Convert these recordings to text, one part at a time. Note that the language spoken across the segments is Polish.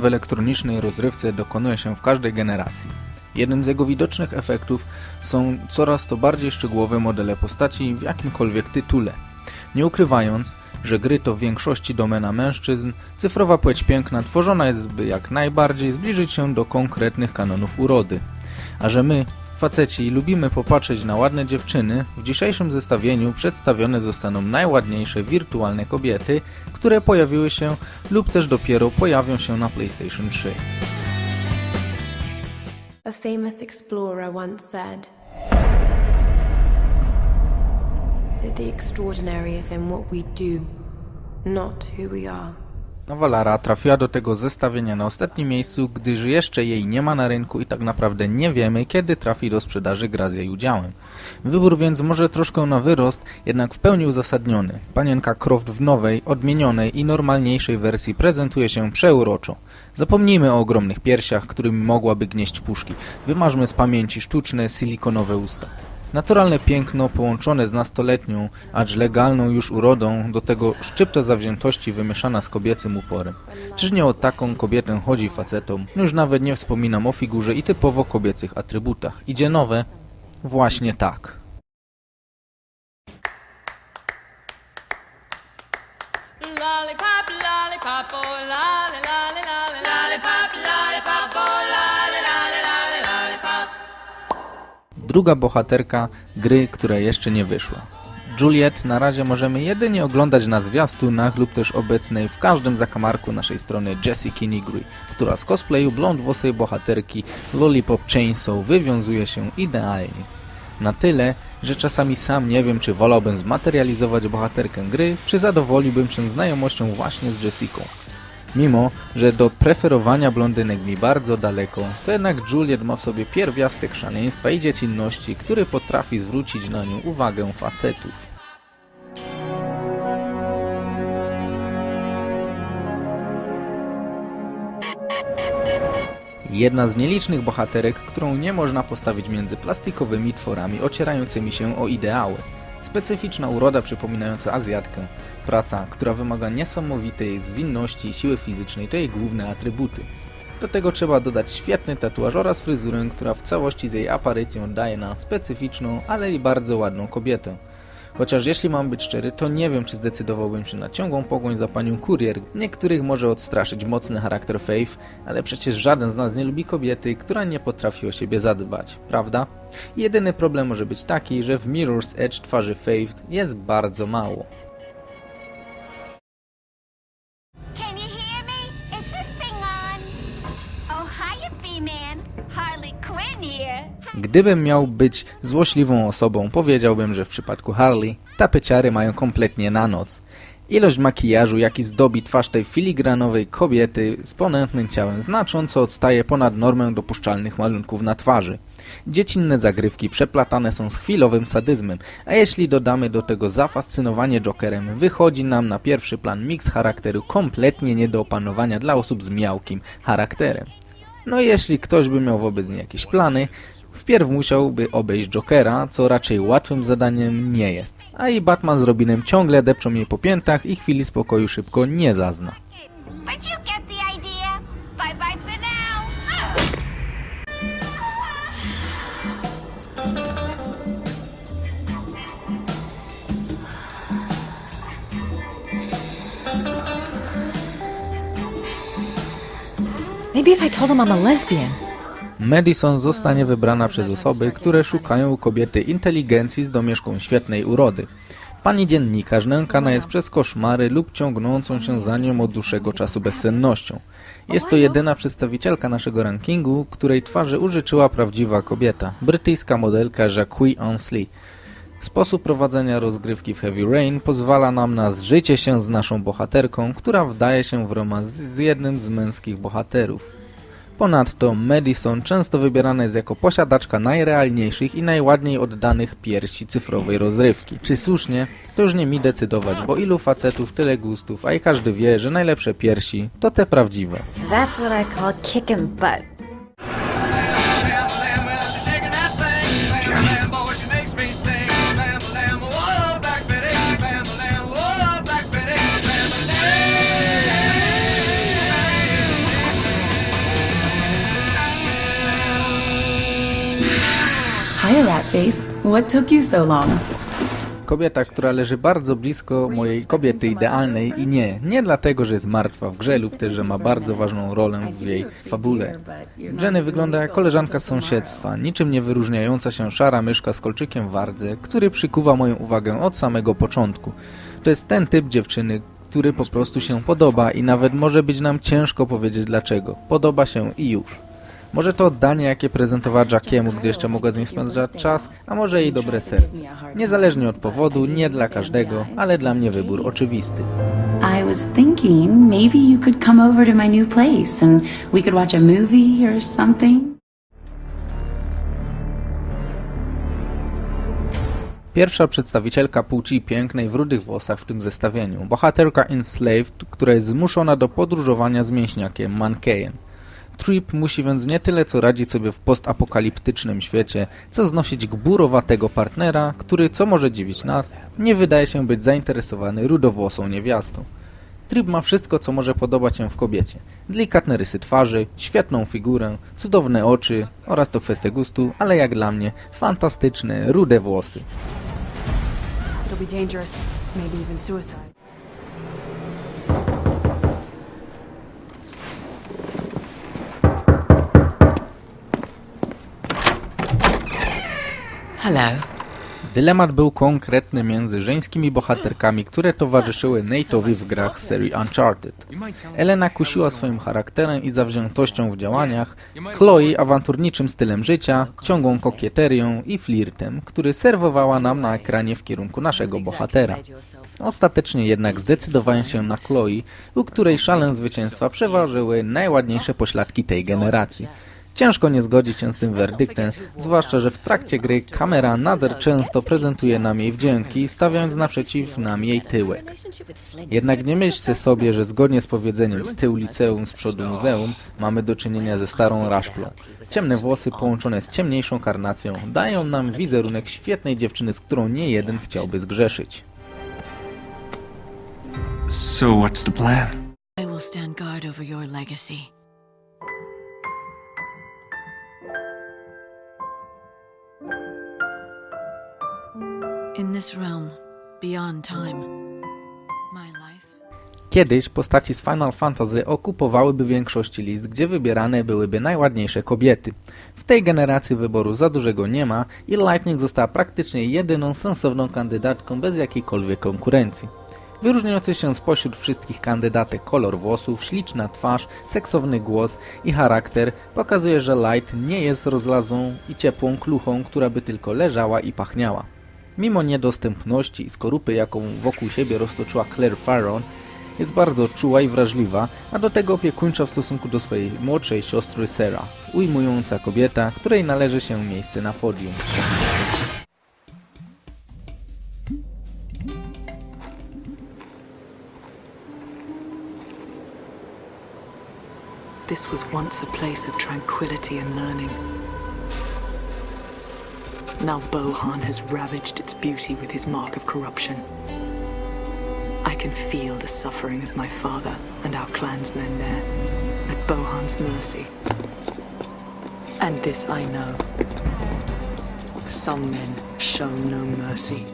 W elektronicznej rozrywce dokonuje się w każdej generacji. Jednym z jego widocznych efektów są coraz to bardziej szczegółowe modele postaci w jakimkolwiek tytule. Nie ukrywając, że gry to w większości domena mężczyzn, cyfrowa płeć piękna tworzona jest, by jak najbardziej zbliżyć się do konkretnych kanonów urody. A że my, faceci, lubimy popatrzeć na ładne dziewczyny, w dzisiejszym zestawieniu przedstawione zostaną najładniejsze wirtualne kobiety, które pojawiły się lub też dopiero pojawią się na PlayStation 3. A famous explorer once said that the extraordinary is in what we do, not who we are. Nowa Lara trafiła do tego zestawienia na ostatnim miejscu, gdyż jeszcze jej nie ma na rynku i tak naprawdę nie wiemy, kiedy trafi do sprzedaży gra z jej udziałem. Wybór więc może troszkę na wyrost, jednak w pełni uzasadniony. Panienka Croft w nowej, odmienionej i normalniejszej wersji prezentuje się przeuroczo. Zapomnijmy o ogromnych piersiach, którymi mogłaby gnieść puszki. Wymarzmy z pamięci sztuczne, silikonowe usta. Naturalne piękno połączone z nastoletnią, acz legalną już urodą, do tego szczypta zawziętości wymieszana z kobiecym uporem. Czyż nie o taką kobietę chodzi facetom? No Już nawet nie wspominam o figurze i typowo kobiecych atrybutach. Idzie nowe? Właśnie tak. Lollipop, lollipop, oh Druga bohaterka gry, która jeszcze nie wyszła. Juliet na razie możemy jedynie oglądać na zwiastunach lub też obecnej w każdym zakamarku naszej strony Jessica Nigri, która z cosplayu blond włosej bohaterki Lollipop Chainsaw wywiązuje się idealnie. Na tyle, że czasami sam nie wiem, czy wolałbym zmaterializować bohaterkę gry, czy zadowoliłbym się znajomością właśnie z Jessicą. Mimo, że do preferowania blondynek mi bardzo daleko, to jednak Juliet ma w sobie pierwiastek szaleństwa i dziecinności, który potrafi zwrócić na nią uwagę facetów. Jedna z nielicznych bohaterek, którą nie można postawić między plastikowymi tworami ocierającymi się o ideały. Specyficzna uroda przypominająca Azjatkę. Praca, która wymaga niesamowitej zwinności i siły fizycznej to jej główne atrybuty. Do tego trzeba dodać świetny tatuaż oraz fryzurę, która w całości z jej aparycją daje na specyficzną, ale i bardzo ładną kobietę. Chociaż jeśli mam być szczery, to nie wiem, czy zdecydowałbym się na ciągłą pogoń za panią kurier. Niektórych może odstraszyć mocny charakter Faith, ale przecież żaden z nas nie lubi kobiety, która nie potrafi o siebie zadbać, prawda? Jedyny problem może być taki, że w Mirror's Edge twarzy Faith jest bardzo mało. Gdybym miał być złośliwą osobą, powiedziałbym, że w przypadku Harley tapeciary mają kompletnie na noc. Ilość makijażu, jaki zdobi twarz tej filigranowej kobiety z ponętnym ciałem, znacząco odstaje ponad normę dopuszczalnych malunków na twarzy. Dziecinne zagrywki przeplatane są z chwilowym sadyzmem, a jeśli dodamy do tego zafascynowanie Jokerem, wychodzi nam na pierwszy plan miks charakteru kompletnie nie do opanowania dla osób z miałkim charakterem. No i jeśli ktoś by miał wobec niej jakieś plany, wpierw musiałby obejść Jokera, co raczej łatwym zadaniem nie jest. A i Batman z Robinem ciągle depczą jej po piętach i chwili spokoju szybko nie zazna. Maybe if I told him I'm a lesbian. Madison zostanie wybrana przez osoby, które szukają u kobiety inteligencji z domieszką świetnej urody. Pani dziennikarz nękana jest przez koszmary lub ciągnącą się za nią od dłuższego czasu bezsennością. Jest to jedyna przedstawicielka naszego rankingu, której twarzy użyczyła prawdziwa kobieta, brytyjska modelka Jacques Ansley. Sposób prowadzenia rozgrywki w Heavy Rain pozwala nam na zżycie się z naszą bohaterką, która wdaje się w romans z jednym z męskich bohaterów. Ponadto Madison często wybierana jest jako posiadaczka najrealniejszych i najładniej oddanych piersi cyfrowej rozrywki. Czy słusznie? To już nie mi decydować, bo ilu facetów, tyle gustów, a i każdy wie, że najlepsze piersi to te prawdziwe. That's what I call kicking butt. Case, what took you so long? Kobieta, która leży bardzo blisko mojej kobiety idealnej i nie, nie dlatego, że jest martwa w grze lub też, że ma bardzo ważną rolę w jej fabule. Jenny wygląda jak koleżanka z sąsiedztwa, niczym nie wyróżniająca się szara myszka z kolczykiem w wardze, który przykuwa moją uwagę od samego początku. To jest ten typ dziewczyny, który po prostu się podoba i nawet może być nam ciężko powiedzieć dlaczego. Podoba się i już. Może to oddanie, jakie prezentowała Jackiemu, gdy jeszcze mogła z nim spędzać czas, a może jej dobre serce. Niezależnie od powodu, nie dla każdego, ale dla mnie wybór oczywisty. I was thinking maybe you could come over to my new place and we could watch a movie or something. Pierwsza przedstawicielka płci pięknej w rudych włosach w tym zestawieniu. Bohaterka Enslaved, która jest zmuszona do podróżowania z mięśniakiem Mankejem. Trip musi więc nie tyle co radzić sobie w postapokaliptycznym świecie, co znosić gburowatego partnera, który, co może dziwić nas, nie wydaje się być zainteresowany rudowłosą niewiastą. Trip ma wszystko, co może podobać się w kobiecie. Delikatne rysy twarzy, świetną figurę, cudowne oczy oraz to kwestia gustu, ale jak dla mnie fantastyczne, rude włosy. Hello. Dylemat był konkretny między żeńskimi bohaterkami, które towarzyszyły Nate'owi w grach serii Uncharted. Elena kusiła swoim charakterem i zawziętością w działaniach, Chloe awanturniczym stylem życia, ciągłą kokieterią i flirtem, który serwowała nam na ekranie w kierunku naszego bohatera. Ostatecznie jednak zdecydowałem się na Chloe, u której szalem zwycięstwa przeważyły najładniejsze pośladki tej generacji. Ciężko nie zgodzić się z tym werdyktem, zwłaszcza, że w trakcie gry kamera nader często prezentuje nam jej wdzięki, stawiając naprzeciw nam jej tyłek. Jednak nie myślcie sobie, że zgodnie z powiedzeniem z tyłu liceum, z przodu muzeum, mamy do czynienia ze starą raszplą. Ciemne włosy połączone z ciemniejszą karnacją dają nam wizerunek świetnej dziewczyny, z którą nie jeden chciałby zgrzeszyć. So, what's the plan? I will stand guard over your legacy. In this realm, beyond time, my life. Kiedyś postaci z Final Fantasy okupowałyby większość list, gdzie wybierane byłyby najładniejsze kobiety. W tej generacji wyboru za dużego nie ma i Lightning została praktycznie jedyną sensowną kandydatką bez jakiejkolwiek konkurencji. Wyróżniający się spośród wszystkich kandydatek kolor włosów, śliczna twarz, seksowny głos i charakter pokazuje, że Light nie jest rozlazą i ciepłą kluchą, która by tylko leżała i pachniała. Mimo niedostępności i skorupy, jaką wokół siebie roztoczyła Claire Farron, jest bardzo czuła i wrażliwa, a do tego opiekuńcza w stosunku do swojej młodszej siostry Sarah, ujmująca kobieta, której należy się miejsce na podium. This was once a place of tranquility and learning. Now Bohan has ravaged its beauty with his mark of corruption. I can feel the suffering of my father and our clansmen there, at Bohan's mercy. And this I know. Some men show no mercy.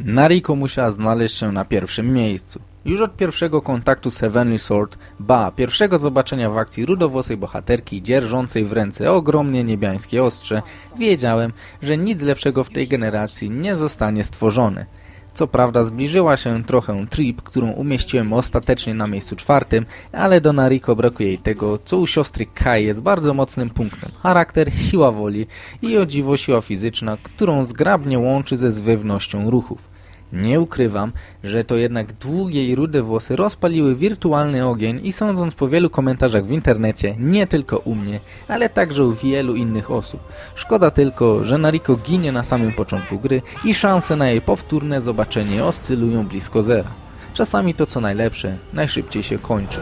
Nariko musiała znaleźć się na pierwszym miejscu. Już od pierwszego kontaktu z Heavenly Sword, ba, pierwszego zobaczenia w akcji rudowłosej bohaterki dzierżącej w ręce ogromnie niebiańskie ostrze, wiedziałem, że nic lepszego w tej generacji nie zostanie stworzone. Co prawda zbliżyła się trochę Trip, którą umieściłem ostatecznie na miejscu czwartym, ale do Nariko brakuje jej tego, co u siostry Kai jest bardzo mocnym punktem. Charakter, siła woli i o dziwo siła fizyczna, którą zgrabnie łączy ze zwywnością ruchów. Nie ukrywam, że to jednak długie i rude włosy rozpaliły wirtualny ogień i sądząc po wielu komentarzach w internecie, nie tylko u mnie, ale także u wielu innych osób. Szkoda tylko, że Nariko ginie na samym początku gry i szanse na jej powtórne zobaczenie oscylują blisko zera. Czasami to co najlepsze najszybciej się kończy.